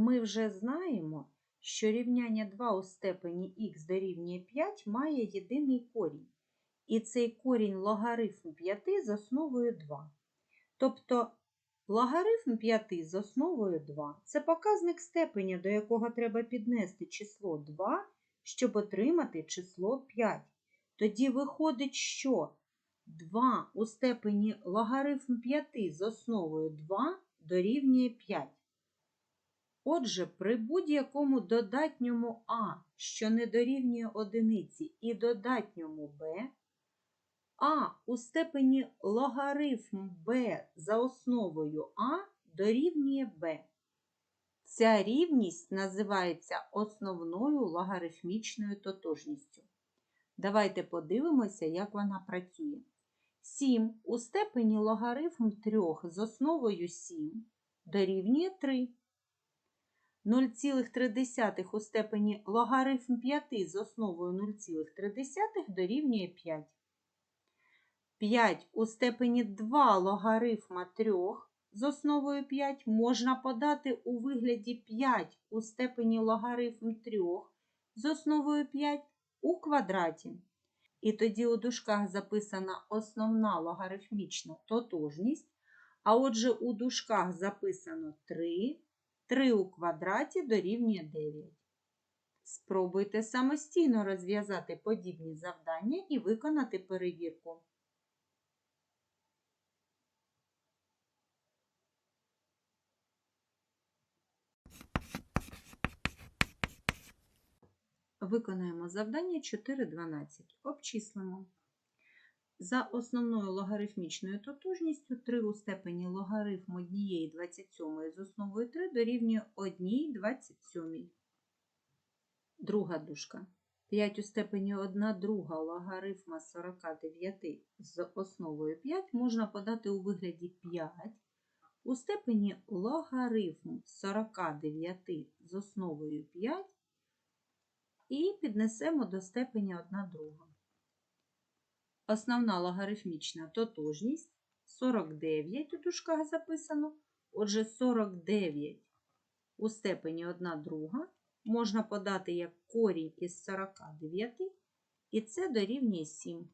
Ми вже знаємо, що рівняння 2 у степені х дорівнює 5 має єдиний корінь. І цей корінь логарифм 5 з основою 2. Тобто логарифм 5 з основою 2 це показник степеня, до якого треба піднести число 2, щоб отримати число 5. Тоді виходить, що 2 у степені логарифм 5 з основою 2 дорівнює 5. Отже, при будь-якому додатньому а, що не дорівнює одиниці, і додатньому b, а у степені логарифм b за основою а дорівнює b. Ця рівність називається основною логарифмічною тотожністю. Давайте подивимося, як вона працює. 7 у степені логарифм 3 з основою 7 дорівнює 3. 0,3 у степені логарифм 5 з основою 0,3 дорівнює 5. 5 у степені 2 логарифма 3 з основою 5 можна подати у вигляді 5 у степені логарифм 3 з основою 5 у квадраті. І тоді у дужках записана основна логарифмічна тотожність, а отже у дужках записано 3, 3 у квадраті дорівнює 9. Спробуйте самостійно розв'язати подібні завдання і виконати перевірку. Виконаємо завдання 4.12. Обчислимо. За основною логарифмічною тотожністю 3 у степені логарифм 1 27 з основою 3 дорівнює 1 27. Друга дужка. 5 у степені 1 друга логарифма 49 з основою 5 можна подати у вигляді 5 у степені логарифм 49 з основою 5 і піднесемо до степені 1 друга. Основна логарифмічна тотожність 49 у дужках записано. Отже, 49 у степені 1 друга можна подати як корінь із 49, і це дорівнює 7.